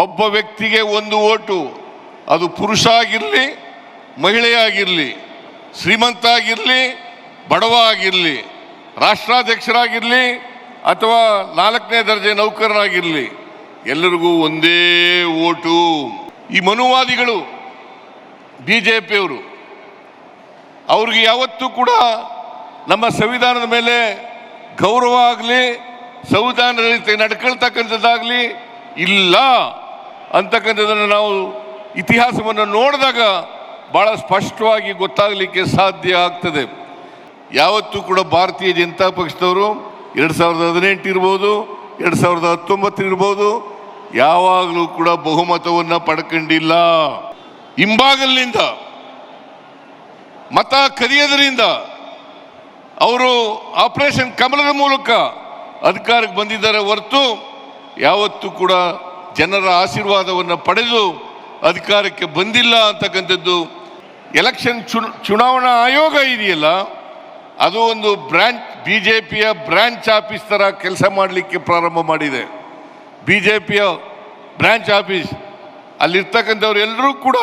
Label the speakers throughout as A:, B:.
A: ಒಬ್ಬ ವ್ಯಕ್ತಿಗೆ ಒಂದು ಓಟು, ಅದು ಪುರುಷ ಆಗಿರಲಿ ಮಹಿಳೆಯಾಗಿರಲಿ ಶ್ರೀಮಂತ ಆಗಿರಲಿ ಬಡವ ಆಗಿರಲಿ ರಾಷ್ಟ್ರಾಧ್ಯಕ್ಷರಾಗಿರಲಿ, ಅಥವಾ ನಾಲ್ಕನೇ ದರ್ಜೆ ನೌಕರರಾಗಿರಲಿ ಎಲ್ಲರಿಗೂ ಒಂದೇ ಓಟು. ಈ ಮನುವಾದಿಗಳು ಬಿ ಜೆ ಪಿಯವರು ಅವ್ರಿಗೆ ಯಾವತ್ತೂ ಕೂಡ ನಮ್ಮ ಸಂವಿಧಾನದ ಮೇಲೆ ಗೌರವ ಆಗಲಿ ಸಂವಿಧಾನದ ರೀತಿ ನಡ್ಕೊಳ್ತಕ್ಕಂಥದ್ದಾಗಲಿ ಇಲ್ಲ ಅಂತಕ್ಕಂಥದ್ದನ್ನು ನಾವು ಇತಿಹಾಸವನ್ನು ನೋಡಿದಾಗ ಭಾಳ ಸ್ಪಷ್ಟವಾಗಿ ಗೊತ್ತಾಗಲಿಕ್ಕೆ ಸಾಧ್ಯ ಆಗ್ತದೆ. ಯಾವತ್ತೂ ಕೂಡ ಭಾರತೀಯ ಜನತಾ ಪಕ್ಷದವರು ಎರಡು ಸಾವಿರದ ಹದಿನೆಂಟು ಇರ್ಬೋದು, ಎರಡು ಸಾವಿರದ ಹತ್ತೊಂಬತ್ತು ಇರ್ಬೋದು, ಯಾವಾಗಲೂ ಕೂಡ ಬಹುಮತವನ್ನು ಪಡ್ಕೊಂಡಿಲ್ಲ. ಹಿಂಬಾಗಲಿನಿಂದ, ಮತ ಕದಿಯೋದ್ರಿಂದ ಅವರು ಆಪರೇಷನ್ ಕಮಲದ ಮೂಲಕ ಅಧಿಕಾರಕ್ಕೆ ಬಂದಿದ್ದಾರೆ ಹೊರತು ಯಾವತ್ತೂ ಕೂಡ ಜನರ ಆಶೀರ್ವಾದವನ್ನು ಪಡೆದು ಅಧಿಕಾರಕ್ಕೆ ಬಂದಿಲ್ಲ ಅಂತಕ್ಕಂಥದ್ದು ಎಲೆಕ್ಷನ್ ಚುನ್ ಚುನಾವಣಾ ಆಯೋಗ ಇದೆಯಲ್ಲ, ಅದು ಒಂದು ಬ್ರ್ಯಾಂಚ್ ಬಿ ಜೆ ಪಿಯ ಬ್ರ್ಯಾಂಚ್ ಆಫೀಸ್ ಥರ ಕೆಲಸ ಮಾಡಲಿಕ್ಕೆ ಪ್ರಾರಂಭ ಮಾಡಿದೆ. ಬಿ ಜೆ ಪಿಯ ಬ್ರ್ಯಾಂಚ್ ಆಫೀಸ್, ಅಲ್ಲಿರ್ತಕ್ಕಂಥವ್ರು ಎಲ್ಲರೂ ಕೂಡ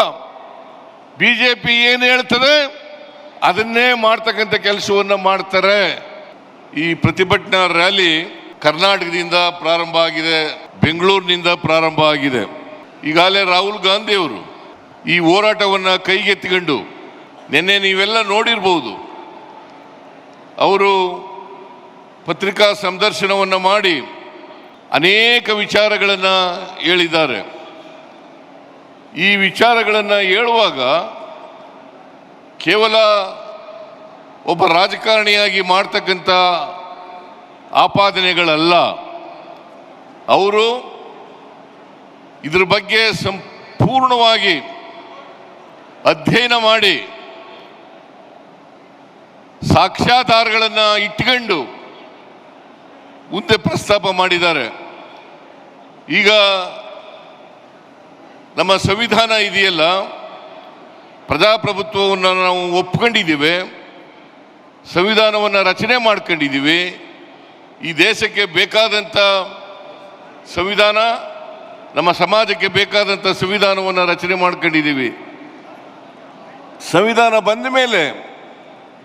A: ಬಿ ಜೆ ಪಿ ಏನು ಹೇಳ್ತದೆ ಅದನ್ನೇ ಮಾಡ್ತಕ್ಕಂಥ ಕೆಲಸವನ್ನು ಮಾಡ್ತಾರೆ. ಈ ಪ್ರತಿಭಟನಾ ರ್ಯಾಲಿ ಕರ್ನಾಟಕದಿಂದ ಪ್ರಾರಂಭ ಆಗಿದೆ, ಬೆಂಗಳೂರಿನಿಂದ ಪ್ರಾರಂಭ ಆಗಿದೆ. ಈಗಾಗಲೇ ರಾಹುಲ್ ಗಾಂಧಿ ಅವರು ಈ ಹೋರಾಟವನ್ನು ಕೈಗೆತ್ತಿಕೊಂಡು ನಿನ್ನೆ ನೀವೆಲ್ಲ ನೋಡಿರ್ಬೋದು. ಅವರು ಪತ್ರಿಕಾ ಸಂದರ್ಶನವನ್ನು ಮಾಡಿ ಅನೇಕ ವಿಚಾರಗಳನ್ನು ಹೇಳಿದ್ದಾರೆ. ಈ ವಿಚಾರಗಳನ್ನು ಹೇಳುವಾಗ ಕೇವಲ ಒಬ್ಬ ರಾಜಕಾರಣಿಯಾಗಿ ಮಾಡ್ತಕ್ಕಂಥ ಆಪಾದನೆಗಳಲ್ಲ. ಅವರು ಇದ್ರ ಬಗ್ಗೆ ಸಂಪೂರ್ಣವಾಗಿ ಅಧ್ಯಯನ ಮಾಡಿ ಸಾಕ್ಷ್ಯಾಧಾರಗಳನ್ನು ಇಟ್ಕೊಂಡು ಮುಂದೆ ಪ್ರಸ್ತಾಪ ಮಾಡಿದ್ದಾರೆ. ಈಗ ನಮ್ಮ ಸಂವಿಧಾನ ಇದೆಯಲ್ಲ, ಪ್ರಜಾಪ್ರಭುತ್ವವನ್ನು ನಾವು ಒಪ್ಕೊಂಡಿದ್ದೀವಿ, ಸಂವಿಧಾನವನ್ನು ರಚನೆ ಮಾಡ್ಕೊಂಡಿದ್ದೀವಿ ಈ ದೇಶಕ್ಕೆ ಬೇಕಾದಂಥ ಸಂವಿಧಾನ, ನಮ್ಮ ಸಮಾಜಕ್ಕೆ ಬೇಕಾದಂಥ ಸಂವಿಧಾನವನ್ನು ರಚನೆ ಮಾಡ್ಕೊಂಡಿದ್ದೀವಿ. ಸಂವಿಧಾನ ಬಂದ ಮೇಲೆ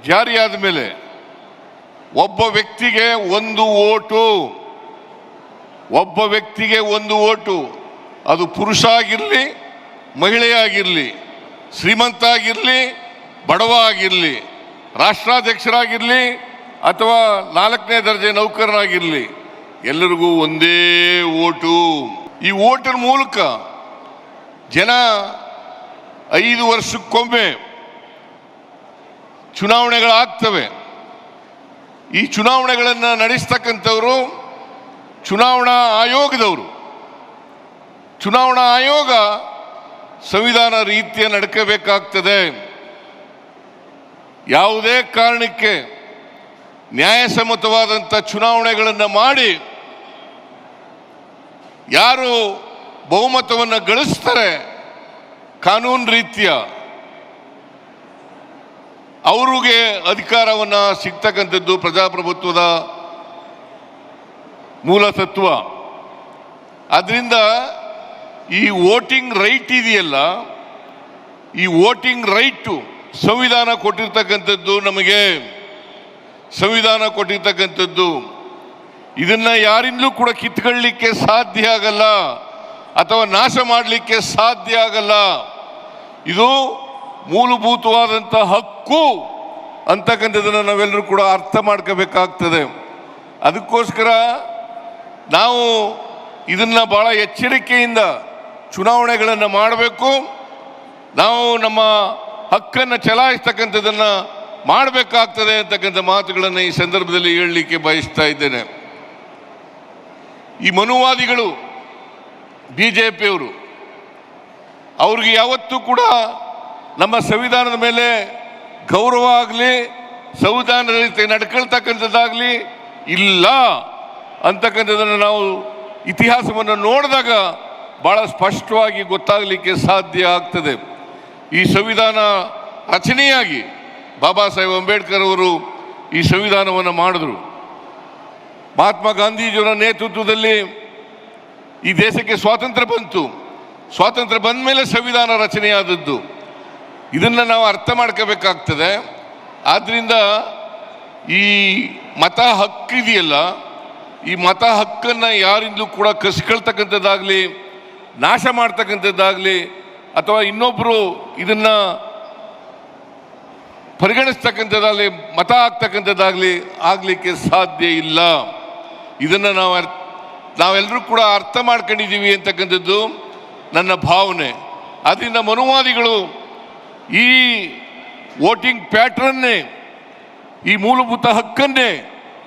A: ಜಾರಿಯಾದ ಮೇಲೆ, ಒಬ್ಬ ವ್ಯಕ್ತಿಗೆ ಒಂದು ಓಟು. ಒಬ್ಬ ವ್ಯಕ್ತಿಗೆ ಒಂದು ಓಟು. ಅದು ಪುರುಷ ಆಗಿರಲಿ ಮಹಿಳೆಯಾಗಿರಲಿ ಶ್ರೀಮಂತ ಆಗಿರಲಿ ಬಡವ ಆಗಿರಲಿ, ರಾಷ್ಟ್ರಾಧ್ಯಕ್ಷರಾಗಿರಲಿ ಅಥವಾ ನಾಲ್ಕನೇ ದರ್ಜೆ ನೌಕರನಾಗಿರಲಿ, ಎಲ್ಲರಿಗೂ ಒಂದೇ ಓಟು. ಈ ಓಟಿನ ಮೂಲಕ ಜನ ಐದು ವರ್ಷಕ್ಕೊಮ್ಮೆ ಚುನಾವಣೆಗಳಾಗ್ತವೆ. ಈ ಚುನಾವಣೆಗಳನ್ನು ನಡೆಸ್ತಕ್ಕಂಥವರು ಚುನಾವಣಾ ಆಯೋಗದವರು. ಚುನಾವಣಾ ಆಯೋಗ ಸಂವಿಧಾನ ರೀತಿಯ ನಡ್ಕಬೇಕಾಗ್ತದೆ. ಯಾವುದೇ ಕಾರಣಕ್ಕೆ ನ್ಯಾಯಸಮ್ಮತವಾದಂಥ ಚುನಾವಣೆಗಳನ್ನು ಮಾಡಿ ಯಾರು ಬಹುಮತವನ್ನು ಗಳಿಸ್ತಾರೆ ಕಾನೂನು ರೀತಿಯ, ಅವರಿಗೆ ಅಧಿಕಾರವನ್ನು ಸಿಗ್ತಕ್ಕಂಥದ್ದು ಪ್ರಜಾಪ್ರಭುತ್ವದ ಮೂಲ ತತ್ವ. ಅದರಿಂದ ಈ ವೋಟಿಂಗ್ ರೈಟ್ ಇದೆಯಲ್ಲ, ಈ ವೋಟಿಂಗ್ ರೈಟು ಸಂವಿಧಾನ ಕೊಟ್ಟಿರ್ತಕ್ಕಂಥದ್ದು ನಮಗೆ ಸಂವಿಧಾನ ಕೊಟ್ಟಿರ್ತಕ್ಕಂಥದ್ದು. ಇದನ್ನ ಯಾರಿಂದಲೂ ಕೂಡ ಕಿತ್ಕೊಳ್ಳಿಕ್ಕೆ ಸಾಧ್ಯ ಆಗಲ್ಲ. ಅಥವಾ ನಾಶ ಮಾಡಲಿಕ್ಕೆ ಸಾಧ್ಯ ಆಗಲ್ಲ. ಇದು ಮೂಲಭೂತವಾದಂಥ ಹಕ್ಕು ಅಂತಕ್ಕಂಥದ್ದನ್ನು ನಾವೆಲ್ಲರೂ ಕೂಡ ಅರ್ಥ ಮಾಡ್ಕೋಬೇಕಾಗ್ತದೆ. ಅದಕ್ಕೋಸ್ಕರ ನಾವು ಇದನ್ನು ಭಾಳ ಎಚ್ಚರಿಕೆಯಿಂದ ಚುನಾವಣೆಗಳನ್ನು ಮಾಡಬೇಕು. ನಾವು ನಮ್ಮ ಹಕ್ಕನ್ನು ಚಲಾಯಿಸ್ತಕ್ಕಂಥದ್ದನ್ನು ಮಾಡಬೇಕಾಗ್ತದೆ ಅಂತಕ್ಕಂಥ ಮಾತುಗಳನ್ನು ಈ ಸಂದರ್ಭದಲ್ಲಿ ಹೇಳಲಿಕ್ಕೆ ಬಯಸ್ತಾ ಇದ್ದೇನೆ. ಈ ಮನುವಾದಿಗಳು ಬಿ ಜೆ ಪಿಯವರು ಅವ್ರಿಗೆ ಯಾವತ್ತೂ ಕೂಡ ನಮ್ಮ ಸಂವಿಧಾನದ ಮೇಲೆ ಗೌರವ ಆಗಲಿ, ಸಂವಿಧಾನದ ರೀತಿ ನಡ್ಕೊಳ್ತಕ್ಕಂಥದ್ದಾಗಲಿ ಇಲ್ಲ ಅಂತಕ್ಕಂಥದ್ದನ್ನು ನಾವು ಇತಿಹಾಸವನ್ನು ನೋಡಿದಾಗ ಭಾಳ ಸ್ಪಷ್ಟವಾಗಿ ಗೊತ್ತಾಗಲಿಕ್ಕೆ ಸಾಧ್ಯ ಆಗ್ತದೆ. ಈ ಸಂವಿಧಾನ ರಚನೆಯಾಗಿ ಬಾಬಾ ಸಾಹೇಬ್ ಅಂಬೇಡ್ಕರ್ ಅವರು ಈ ಸಂವಿಧಾನವನ್ನು ಮಾಡಿದ್ರು. ಮಹಾತ್ಮ ಗಾಂಧೀಜಿಯವರ ನೇತೃತ್ವದಲ್ಲಿ ಈ ದೇಶಕ್ಕೆ ಸ್ವಾತಂತ್ರ್ಯ ಬಂತು. ಸ್ವಾತಂತ್ರ್ಯ ಬಂದ ಮೇಲೆ ಸಂವಿಧಾನ ರಚನೆಯಾದದ್ದು. ಇದನ್ನು ನಾವು ಅರ್ಥ ಮಾಡ್ಕೋಬೇಕಾಗ್ತದೆ. ಆದ್ದರಿಂದ ಈ ಮತ ಹಕ್ಕಿದೆಯಲ್ಲ ಈ ಮತ ಹಕ್ಕನ್ನು ಯಾರಿಂದಲೂ ಕೂಡ ಕಸ್ಕೊಳ್ತಕ್ಕಂಥದ್ದಾಗಲಿ, ನಾಶ ಮಾಡ್ತಕ್ಕಂಥದ್ದಾಗಲಿ, ಅಥವಾ ಇನ್ನೊಬ್ಬರು ಇದನ್ನು ಪರಿಗಣಿಸ್ತಕ್ಕಂಥದ್ದಾಗಲಿ, ಮತ ಆಗ್ತಕ್ಕಂಥದ್ದಾಗಲಿ ಆಗಲಿಕ್ಕೆ ಸಾಧ್ಯ ಇಲ್ಲ. ಇದನ್ನು ನಾವು ನಾವೆಲ್ಲರೂ ಕೂಡ ಅರ್ಥ ಮಾಡ್ಕೊಂಡಿದ್ದೀವಿ ಅಂತಕ್ಕಂಥದ್ದು ನನ್ನ ಭಾವನೆ. ಅದರಿಂದ ಮನುವಾದಿಗಳು ಈ ವೋಟಿಂಗ್ ಪ್ಯಾಟ್ರನ್ನೇ, ಈ ಮೂಲಭೂತ ಹಕ್ಕನ್ನೇ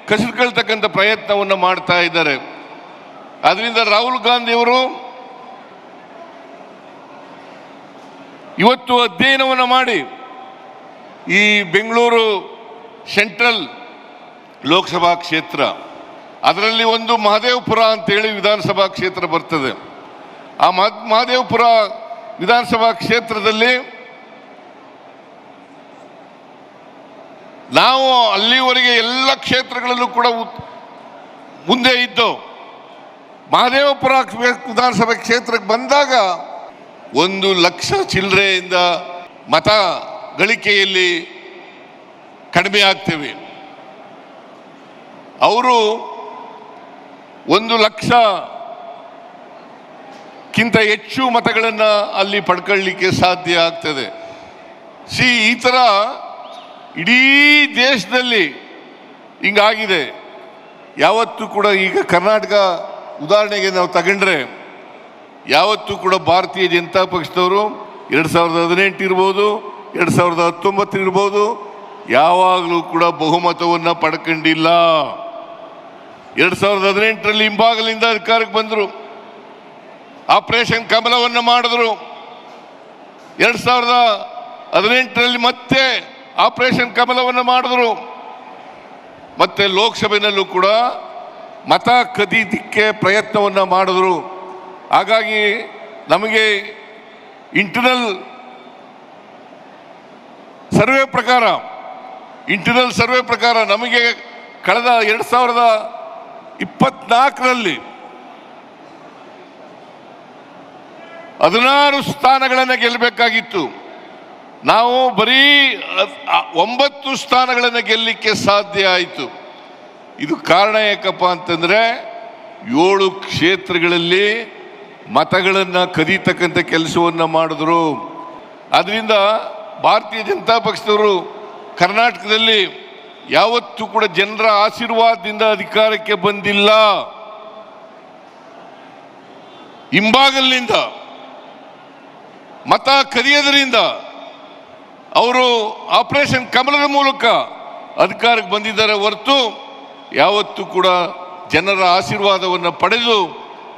A: ಕಸಿದುಕೊಳ್ತಕ್ಕಂಥ ಪ್ರಯತ್ನವನ್ನು ಮಾಡ್ತಾ ಇದ್ದಾರೆ. ಅದರಿಂದ ರಾಹುಲ್ ಗಾಂಧಿಯವರು ಇವತ್ತು ಅಧ್ಯಯನವನ್ನು ಮಾಡಿ ಈ ಬೆಂಗಳೂರು ಸೆಂಟ್ರಲ್ ಲೋಕಸಭಾ ಕ್ಷೇತ್ರ, ಅದರಲ್ಲಿ ಒಂದು ಮಹದೇವಪುರ ಅಂತೇಳಿ ವಿಧಾನಸಭಾ ಕ್ಷೇತ್ರ ಬರ್ತದೆ. ಆ ಮಹ ಮಹದೇವಪುರ ವಿಧಾನಸಭಾ ಕ್ಷೇತ್ರದಲ್ಲಿ ನಾವು ಅಲ್ಲಿವರೆಗೆ ಎಲ್ಲ ಕ್ಷೇತ್ರಗಳಲ್ಲೂ ಕೂಡ ಮುಂದೆ ಇದ್ದು, ಮಹದೇವಪುರ ವಿಧಾನಸಭಾ ಕ್ಷೇತ್ರಕ್ಕೆ ಬಂದಾಗ ಒಂದು ಲಕ್ಷ ಚಿಲ್ಲರೆಯಿಂದ ಮತ ಗಳಿಕೆಯಲ್ಲಿ ಕಡಿಮೆ ಆಗ್ತೇವೆ. ಅವರು ಒಂದು ಲಕ್ಷ ಕ್ಕಿಂತ ಹೆಚ್ಚು ಮತಗಳನ್ನು ಅಲ್ಲಿ ಪಡ್ಕೊಳ್ಳಿಕ್ಕೆ ಸಾಧ್ಯ ಆಗ್ತದೆ. ಸಿ, ಈ ಥರ ಇಡೀ ದೇಶದಲ್ಲಿ ಹಿಂಗಾಗಿದೆ. ಯಾವತ್ತೂ ಕೂಡ ಈಗ ಕರ್ನಾಟಕ ಉದಾಹರಣೆಗೆ ನಾವು ತಗೊಂಡ್ರೆ, ಯಾವತ್ತೂ ಕೂಡ ಭಾರತೀಯ ಜನತಾ ಪಕ್ಷದವರು ಎರಡು ಸಾವಿರದ ಹದಿನೆಂಟು ಇರ್ಬೋದು ಎರಡು ಸಾವಿರದ ಹತ್ತೊಂಬತ್ತು ಇರ್ಬೋದು, ಯಾವಾಗಲೂ ಕೂಡ ಬಹುಮತವನ್ನು ಪಡ್ಕೊಂಡಿಲ್ಲ. ಎರಡು ಸಾವಿರದ ಹದಿನೆಂಟರಲ್ಲಿ ಹಿಂಭಾಗಲಿಂದ ಅಧಿಕಾರಕ್ಕೆ ಬಂದರು. ಆಪರೇಷನ್ ಕಮಲವನ್ನು ಮಾಡಿದ್ರು. ಎರಡು ಸಾವಿರದ ಹದಿನೆಂಟರಲ್ಲಿ ಮತ್ತೆ ಆಪರೇಷನ್ ಕಮಲವನ್ನು ಮಾಡಿದ್ರು. ಮತ್ತೆ ಲೋಕಸಭೆಯಲ್ಲೂ ಕೂಡ ಮತ ಕದೀದಿಕ್ಕೆ ಪ್ರಯತ್ನವನ್ನು ಮಾಡಿದ್ರು. ಹಾಗಾಗಿ ನಮಗೆ ಇಂಟರ್ನಲ್ ಸರ್ವೆ ಪ್ರಕಾರ, ಇಂಟರ್ನಲ್ ಸರ್ವೆ ಪ್ರಕಾರ ನಮಗೆ ಕಳೆದ ಎರಡು ಸಾವಿರದ ಇಪ್ಪತ್ನಾಲ್ಕರಲ್ಲಿ ಹದಿನಾರು ಸ್ಥಾನಗಳನ್ನು ಗೆಲ್ಲಬೇಕಾಗಿತ್ತು. ನಾವು ಬರೀ ಒಂಬತ್ತು ಸ್ಥಾನಗಳನ್ನು ಗೆಲ್ಲಲಿಕ್ಕೆ ಸಾಧ್ಯ ಆಯಿತು. ಇದು ಕಾರಣ ಏಕಪ್ಪ ಅಂತಂದರೆ ಏಳು ಕ್ಷೇತ್ರಗಳಲ್ಲಿ ಮತಗಳನ್ನು ಕದೀತಕ್ಕಂಥ ಕೆಲಸವನ್ನು ಮಾಡಿದ್ರು. ಅದರಿಂದ ಭಾರತೀಯ ಜನತಾ ಪಕ್ಷದವರು ಕರ್ನಾಟಕದಲ್ಲಿ ಯಾವತ್ತೂ ಕೂಡ ಜನರ ಆಶೀರ್ವಾದದಿಂದ ಅಧಿಕಾರಕ್ಕೆ ಬಂದಿಲ್ಲ. ಹಿಂಬಾಗಲಿನಿಂದ, ಮತ ಕದಿಯೋದ್ರಿಂದ ಅವರು ಆಪರೇಷನ್ ಕಮಲದ ಮೂಲಕ ಅಧಿಕಾರಕ್ಕೆ ಬಂದಿದ್ದಾರೆ ಹೊರತು ಯಾವತ್ತೂ ಕೂಡ ಜನರ ಆಶೀರ್ವಾದವನ್ನು ಪಡೆದು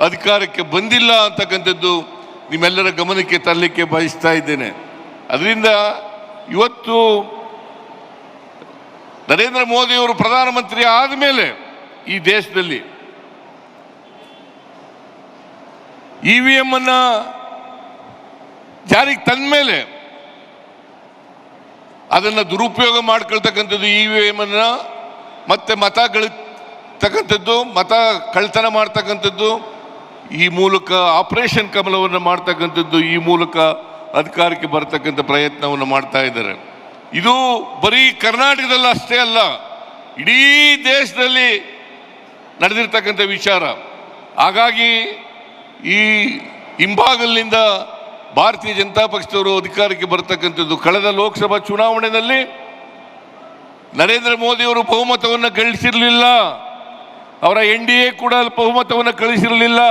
A: ಅಧಿಕಾರಕ್ಕೆ ಬಂದಿಲ್ಲ ಅಂತಕ್ಕಂಥದ್ದು ನಿಮ್ಮೆಲ್ಲರ ಗಮನಕ್ಕೆ ತರಲಿಕ್ಕೆ ಬಯಸ್ತಾ ಇದ್ದೇನೆ. ಅದರಿಂದ ಇವತ್ತು ನರೇಂದ್ರ ಮೋದಿಯವರು ಪ್ರಧಾನಮಂತ್ರಿ ಆದಮೇಲೆ ಈ ದೇಶದಲ್ಲಿ ಇ ವಿ ಎಂ ಅನ್ನ ಜಾರಿಗೆ ತಂದ ಮೇಲೆ ಅದನ್ನು ದುರುಪಯೋಗ ಮಾಡ್ಕೊಳ್ತಕ್ಕಂಥದ್ದು ಇ ವಿ ಎಂ ಅನ್ನ ಮತ್ತೆ ಮತ ಗಳಿಸ್ತಕ್ಕಂಥದ್ದು ಮತ ಕಳ್ತನ ಮಾಡ್ತಕ್ಕಂಥದ್ದು, ಈ ಮೂಲಕ ಆಪರೇಷನ್ ಕಮಲವನ್ನು ಮಾಡ್ತಕ್ಕಂಥದ್ದು ಈ ಮೂಲಕ ಅಧಿಕಾರಕ್ಕೆ ಬರತಕ್ಕಂಥ ಪ್ರಯತ್ನವನ್ನು ಮಾಡ್ತಾ ಇದ್ದಾರೆ. ಇದು ಬರೀ ಕರ್ನಾಟಕದಲ್ಲಿ ಅಷ್ಟೇ ಅಲ್ಲ, ಇಡೀ ದೇಶದಲ್ಲಿ ನಡೆದಿರ್ತಕ್ಕಂಥ ವಿಚಾರ. ಹಾಗಾಗಿ ಈ ಹಿಂಭಾಗಲಿನಿಂದ ಭಾರತೀಯ ಜನತಾ ಪಕ್ಷದವರು ಅಧಿಕಾರಕ್ಕೆ ಬರತಕ್ಕಂಥದ್ದು ಕಳೆದ ಲೋಕಸಭಾ ಚುನಾವಣೆಯಲ್ಲಿ ನರೇಂದ್ರ ಮೋದಿಯವರು ಬಹುಮತವನ್ನು ಗಳಿಸಿರಲಿಲ್ಲ. ಅವರ ಎನ್ ಡಿ ಎ ಕೂಡ ಬಹುಮತವನ್ನು ಕಳಿಸಿರಲಿಲ್ಲ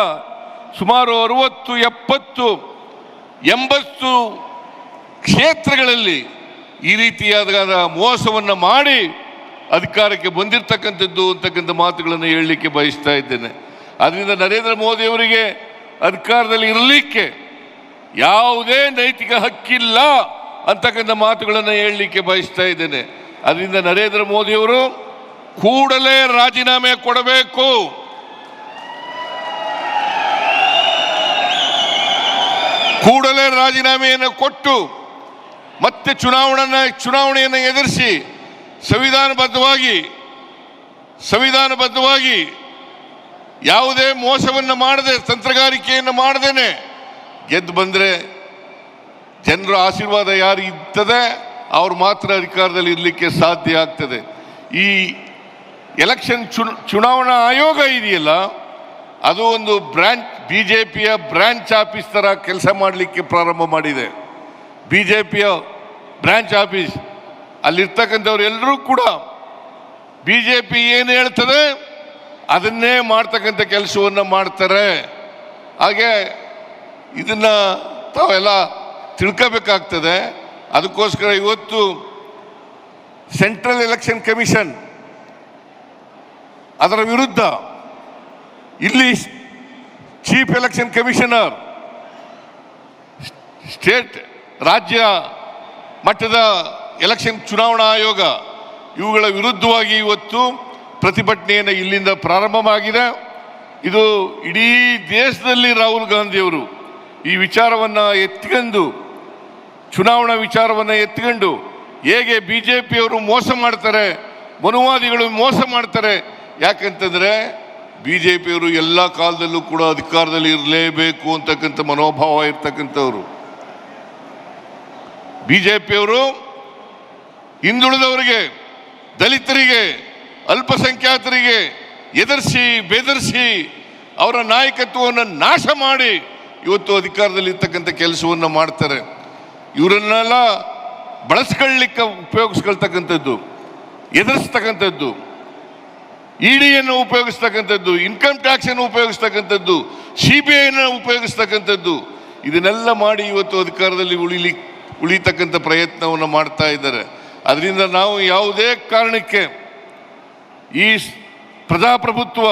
A: ಸುಮಾರು ಅರುವತ್ತು ಎಪ್ಪತ್ತು ಎಂಬತ್ತು ಕ್ಷೇತ್ರಗಳಲ್ಲಿ ಈ ರೀತಿಯಾದ ಮೋಸವನ್ನು ಮಾಡಿ ಅಧಿಕಾರಕ್ಕೆ ಬಂದಿರತಕ್ಕಂಥದ್ದು ಅಂತಕ್ಕಂಥ ಮಾತುಗಳನ್ನು ಹೇಳಲಿಕ್ಕೆ ಬಯಸ್ತಾ ಇದ್ದೇನೆ. ಅದರಿಂದ ನರೇಂದ್ರ ಮೋದಿಯವರಿಗೆ ಅಧಿಕಾರದಲ್ಲಿ ಇರಲಿಕ್ಕೆ ಯಾವುದೇ ನೈತಿಕ ಹಕ್ಕಿಲ್ಲ ಅಂತಕ್ಕಂಥ ಮಾತುಗಳನ್ನು ಹೇಳಲಿಕ್ಕೆ ಬಯಸ್ತಾ ಇದ್ದೇನೆ. ಅದರಿಂದ ನರೇಂದ್ರ ಮೋದಿಯವರು ಕೂಡಲೇ ರಾಜೀನಾಮೆ ಕೊಡಬೇಕು. ಕೂಡಲೇ ರಾಜೀನಾಮೆಯನ್ನು ಕೊಟ್ಟು ಮತ್ತೆ ಚುನಾವಣೆಯನ್ನು ಚುನಾವಣೆಯನ್ನು ಎದುರಿಸಿ ಸಂವಿಧಾನಬದ್ಧವಾಗಿ ಸಂವಿಧಾನಬದ್ಧವಾಗಿ ಯಾವುದೇ ಮೋಸವನ್ನು ಮಾಡದೆ, ತಂತ್ರಗಾರಿಕೆಯನ್ನು ಮಾಡದೇನೆ ಗೆದ್ದು ಬಂದರೆ ಜನರ ಆಶೀರ್ವಾದ ಯಾರು ಇರ್ತದೆ, ಅವ್ರು ಮಾತ್ರ ಅಧಿಕಾರದಲ್ಲಿ ಇರಲಿಕ್ಕೆ ಸಾಧ್ಯ ಆಗ್ತದೆ. ಈ ಎಲೆಕ್ಷನ್ ಚುನ್ ಚುನಾವಣಾ ಆಯೋಗ ಇದೆಯಲ್ಲ ಅದು ಒಂದು ಬ್ರ್ಯಾಂಚ್ ಬಿ ಜೆ ಪಿಯ ಬ್ರಾಂಚ್ ಆಫೀಸ್ ಥರ ಕೆಲಸ ಮಾಡಲಿಕ್ಕೆ ಪ್ರಾರಂಭ ಮಾಡಿದೆ. ಬಿ ಜೆ ಪಿಯ ಬ್ರಾಂಚ್ ಆಫೀಸ್. ಅಲ್ಲಿರ್ತಕ್ಕಂಥವ್ರು ಎಲ್ಲರೂ ಕೂಡ ಬಿ ಜೆ ಪಿ ಏನು ಹೇಳ್ತದೆ ಅದನ್ನೇ ಮಾಡ್ತಕ್ಕಂಥ ಕೆಲಸವನ್ನು ಮಾಡ್ತಾರೆ. ಹಾಗೆ ಇದನ್ನು ತಾವೆಲ್ಲ ತಿಳ್ಕೋಬೇಕಾಗ್ತದೆ. ಅದಕ್ಕೋಸ್ಕರ ಇವತ್ತು ಸೆಂಟ್ರಲ್ ಎಲೆಕ್ಷನ್ ಕಮಿಷನ್ ಅದರ ವಿರುದ್ಧ ಇಲ್ಲಿ ಚೀಫ್ ಎಲೆಕ್ಷನ್ ಕಮಿಷನರ್ ಸ್ಟೇಟ್ ರಾಜ್ಯ ಮಟ್ಟದ ಎಲೆಕ್ಷನ್ ಚುನಾವಣಾ ಆಯೋಗ, ಇವುಗಳ ವಿರುದ್ಧವಾಗಿ ಇವತ್ತು ಪ್ರತಿಭಟನೆಯನ್ನು ಇಲ್ಲಿಂದ ಪ್ರಾರಂಭವಾಗಿದೆ. ಇದು ಇಡೀ ದೇಶದಲ್ಲಿ ರಾಹುಲ್ ಗಾಂಧಿಯವರು ಈ ವಿಚಾರವನ್ನು ಎತ್ಕೊಂಡು ಚುನಾವಣಾ ವಿಚಾರವನ್ನು ಎತ್ಕೊಂಡು ಹೇಗೆ ಬಿ ಜೆ ಪಿಯವರು ಮೋಸ ಮಾಡ್ತಾರೆ, ಮನುವಾದಿಗಳು ಮೋಸ ಮಾಡ್ತಾರೆ, ಯಾಕಂತಂದರೆ ಬಿ ಜೆ ಪಿಯವರು ಎಲ್ಲ ಕಾಲದಲ್ಲೂ ಕೂಡ ಅಧಿಕಾರದಲ್ಲಿ ಇರಲೇಬೇಕು ಅಂತಕ್ಕಂಥ ಮನೋಭಾವ ಇರ್ತಕ್ಕಂಥವ್ರು. ಬಿ ಜೆ ಪಿಯವರು ಹಿಂದುಳಿದವರಿಗೆ, ದಲಿತರಿಗೆ, ಅಲ್ಪಸಂಖ್ಯಾತರಿಗೆ ಎದುರಿಸಿ, ಬೆದರಿಸಿ ಅವರ ನಾಯಕತ್ವವನ್ನು ನಾಶ ಮಾಡಿ ಇವತ್ತು ಅಧಿಕಾರದಲ್ಲಿ ಇರ್ತಕ್ಕಂಥ ಕೆಲಸವನ್ನು ಮಾಡ್ತಾರೆ. ಇವರನ್ನೆಲ್ಲ ಬಳಸ್ಕೊಳ್ಳಿಕ್ಕೆ ಉಪಯೋಗಿಸ್ಕೊಳ್ತಕ್ಕಂಥದ್ದು, ಎದುರಿಸ್ತಕ್ಕಂಥದ್ದು. ಇಡಿಯನ್ನು ಉಪಯೋಗಿಸ್ತಕ್ಕಂಥದ್ದು ಇನ್ಕಮ್ ಟ್ಯಾಕ್ಸ್ ಅನ್ನು ಉಪಯೋಗಿಸ್ತಕ್ಕಂಥದ್ದು ಸಿ ಬಿ ಐನ ಉಪಯೋಗಿಸ್ತಕ್ಕಂಥದ್ದು, ಇದನ್ನೆಲ್ಲ ಮಾಡಿ ಇವತ್ತು ಅಧಿಕಾರದಲ್ಲಿ ಉಳಿಲಿ, ಉಳಿತಕ್ಕಂಥ ಪ್ರಯತ್ನವನ್ನು ಮಾಡ್ತಾ ಇದ್ದಾರೆ. ಅದರಿಂದ ನಾವು ಯಾವುದೇ ಕಾರಣಕ್ಕೆ ಈ ಪ್ರಜಾಪ್ರಭುತ್ವ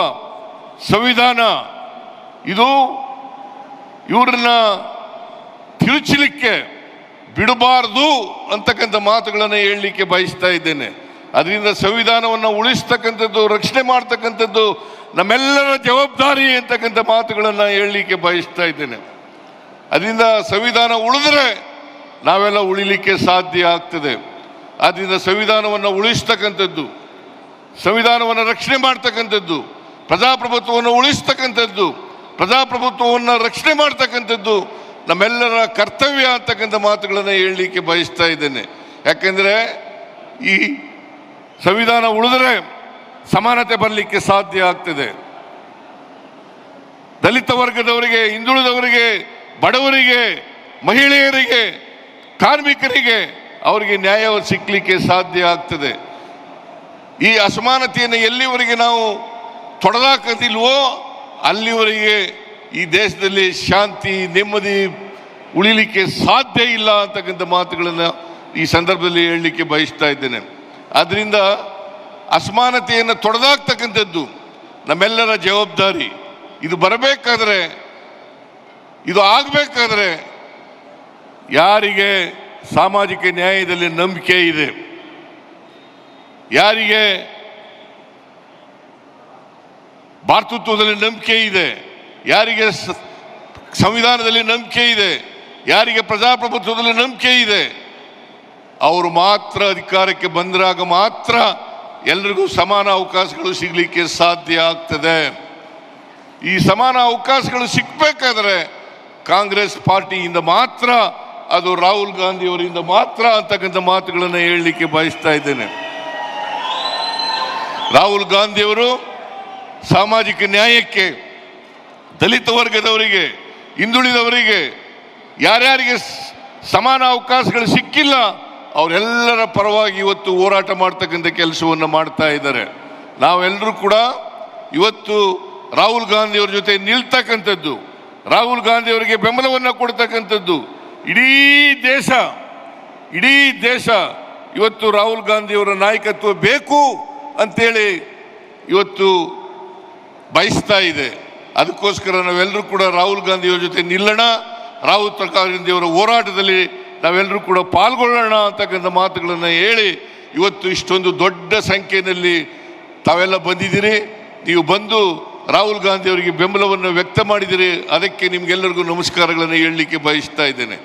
A: ಸಂವಿಧಾನ ಇದು ಇವ್ರನ್ನ ತಿರುಚಲಿಕ್ಕೆ ಬಿಡಬಾರ್ದು ಅಂತಕ್ಕಂಥ ಮಾತುಗಳನ್ನು ಹೇಳಲಿಕ್ಕೆ ಬಯಸ್ತಾ ಇದ್ದೇನೆ. ಅದರಿಂದ ಸಂವಿಧಾನವನ್ನು ಉಳಿಸ್ತಕ್ಕಂಥದ್ದು, ರಕ್ಷಣೆ ಮಾಡ್ತಕ್ಕಂಥದ್ದು, ನಮ್ಮೆಲ್ಲರ ಜವಾಬ್ದಾರಿ ಅಂತಕ್ಕಂಥ ಮಾತುಗಳನ್ನು ಹೇಳಲಿಕ್ಕೆ ಬಯಸ್ತಾ ಇದ್ದೇನೆ. ಅದರಿಂದ ಸಂವಿಧಾನ ಉಳಿದ್ರೆ ನಾವೆಲ್ಲ ಉಳಿಲಿಕ್ಕೆ ಸಾಧ್ಯ ಆಗ್ತದೆ. ಆದ್ದರಿಂದ ಸಂವಿಧಾನವನ್ನು ಉಳಿಸ್ತಕ್ಕಂಥದ್ದು, ಸಂವಿಧಾನವನ್ನು ರಕ್ಷಣೆ ಮಾಡ್ತಕ್ಕಂಥದ್ದು, ಪ್ರಜಾಪ್ರಭುತ್ವವನ್ನು ಉಳಿಸ್ತಕ್ಕಂಥದ್ದು, ಪ್ರಜಾಪ್ರಭುತ್ವವನ್ನು ರಕ್ಷಣೆ ಮಾಡ್ತಕ್ಕಂಥದ್ದು ನಮ್ಮೆಲ್ಲರ ಕರ್ತವ್ಯ ಅಂತಕ್ಕಂಥ ಮಾತುಗಳನ್ನು ಹೇಳಲಿಕ್ಕೆ ಬಯಸ್ತಾ ಇದ್ದೇನೆ. ಯಾಕೆಂದರೆ ಈ ಸಂವಿಧಾನ ಉಳಿದರೆ ಸಮಾನತೆ ಬರಲಿಕ್ಕೆ ಸಾಧ್ಯ ಆಗ್ತದೆ. ದಲಿತ ವರ್ಗದವರಿಗೆ, ಹಿಂದುಳಿದವರಿಗೆ, ಬಡವರಿಗೆ, ಮಹಿಳೆಯರಿಗೆ, ಕಾರ್ಮಿಕರಿಗೆ ಅವರಿಗೆ ನ್ಯಾಯ ಸಿಕ್ಕಲಿಕ್ಕೆ ಸಾಧ್ಯ ಆಗ್ತದೆ. ಈ ಅಸಮಾನತೆಯನ್ನು ಎಲ್ಲಿವರೆಗೆ ನಾವು ತೊಡೆದಾಕದಿಲ್ವೋ ಅಲ್ಲಿವರೆಗೆ ಈ ದೇಶದಲ್ಲಿ ಶಾಂತಿ, ನೆಮ್ಮದಿ ಉಳಿಲಿಕ್ಕೆ ಸಾಧ್ಯ ಇಲ್ಲ ಅಂತಕ್ಕಂಥ ಮಾತುಗಳನ್ನು ಈ ಸಂದರ್ಭದಲ್ಲಿ ಹೇಳಲಿಕ್ಕೆ ಬಯಸ್ತಾ ಇದ್ದೇನೆ. ಆದ್ದರಿಂದ ಅಸಮಾನತೆಯನ್ನು ತೊಡೆದಾಗ್ತಕ್ಕಂಥದ್ದು ನಮ್ಮೆಲ್ಲರ ಜವಾಬ್ದಾರಿ. ಇದು ಬರಬೇಕಾದ್ರೆ, ಇದು ಆಗಬೇಕಾದ್ರೆ ಯಾರಿಗೆ ಸಾಮಾಜಿಕ ನ್ಯಾಯದಲ್ಲಿ ನಂಬಿಕೆ ಇದೆ, ಯಾರಿಗೆ ಭಾರತೃತ್ವದಲ್ಲಿ ನಂಬಿಕೆ ಇದೆ, ಯಾರಿಗೆ ಸಂವಿಧಾನದಲ್ಲಿ ನಂಬಿಕೆ ಇದೆ, ಯಾರಿಗೆ ಪ್ರಜಾಪ್ರಭುತ್ವದಲ್ಲಿ ನಂಬಿಕೆ ಇದೆ. ಅವರು ಮಾತ್ರ ಅಧಿಕಾರಕ್ಕೆ ಬಂದಾಗ ಮಾತ್ರ ಎಲ್ರಿಗೂ ಸಮಾನ ಅವಕಾಶಗಳು ಸಿಗಲಿಕ್ಕೆ ಸಾಧ್ಯ ಆಗ್ತದೆ. ಈ ಸಮಾನ ಅವಕಾಶಗಳು ಸಿಗ್ಬೇಕಾದ್ರೆ ಕಾಂಗ್ರೆಸ್ ಪಾರ್ಟಿಯಿಂದ ಮಾತ್ರ, ಅದು ರಾಹುಲ್ ಗಾಂಧಿ ಅವರಿಂದ ಮಾತ್ರ ಅಂತಕ್ಕಂಥ ಮಾತುಗಳನ್ನು ಹೇಳಲಿಕ್ಕೆ ಬಯಸ್ತಾ ಇದ್ದೇನೆ. ರಾಹುಲ್ ಗಾಂಧಿಯವರು ಸಾಮಾಜಿಕ ನ್ಯಾಯಕ್ಕೆ, ದಲಿತ ವರ್ಗದವರಿಗೆ, ಹಿಂದುಳಿದವರಿಗೆ ಯಾರ್ಯಾರಿಗೆ ಸಮಾನ ಅವಕಾಶಗಳು ಸಿಕ್ಕಿಲ್ಲ ಅವರೆಲ್ಲರ ಪರವಾಗಿ ಇವತ್ತು ಹೋರಾಟ ಮಾಡ್ತಕ್ಕಂಥ ಕೆಲಸವನ್ನು ಮಾಡ್ತಾ ಇದ್ದಾರೆ. ನಾವೆಲ್ಲರೂ ಕೂಡ ಇವತ್ತು ರಾಹುಲ್ ಗಾಂಧಿಯವ್ರ ಜೊತೆ ನಿಲ್ತಕ್ಕಂಥದ್ದು, ರಾಹುಲ್ ಗಾಂಧಿಯವರಿಗೆ ಬೆಂಬಲವನ್ನು ಕೊಡ್ತಕ್ಕಂಥದ್ದು, ಇಡೀ ದೇಶ ಇಡೀ ದೇಶ ಇವತ್ತು ರಾಹುಲ್ ಗಾಂಧಿಯವರ ನಾಯಕತ್ವ ಬೇಕು ಅಂತೇಳಿ ಇವತ್ತು ಬಯಸ್ತಾ ಇದೆ. ಅದಕ್ಕೋಸ್ಕರ ನಾವೆಲ್ಲರೂ ಕೂಡ ರಾಹುಲ್ ಗಾಂಧಿಯವರ ಜೊತೆ ನಿಲ್ಲೋಣ. ರಾಹುಲ್ ಗಾಂಧಿಯವರ ಹೋರಾಟದಲ್ಲಿ ನಾವೆಲ್ಲರೂ ಕೂಡ ಪಾಲ್ಗೊಳ್ಳೋಣ ಅಂತಕ್ಕಂಥ ಮಾತುಗಳನ್ನು ಹೇಳಿ ಇವತ್ತು ಇಷ್ಟೊಂದು ದೊಡ್ಡ ಸಂಖ್ಯೆಯಲ್ಲಿ ತಾವೆಲ್ಲ ಬಂದಿದ್ದೀರಿ. ನೀವು ಬಂದು ರಾಹುಲ್ ಗಾಂಧಿ ಅವರಿಗೆ ಬೆಂಬಲವನ್ನು ವ್ಯಕ್ತ ಮಾಡಿದಿರಿ ಅದಕ್ಕೆ ನಿಮಗೆಲ್ಲರಿಗೂ ನಮಸ್ಕಾರಗಳನ್ನು ಹೇಳಲಿಕ್ಕೆ ಬಯಸ್ತಾ ಇದ್ದೇನೆ.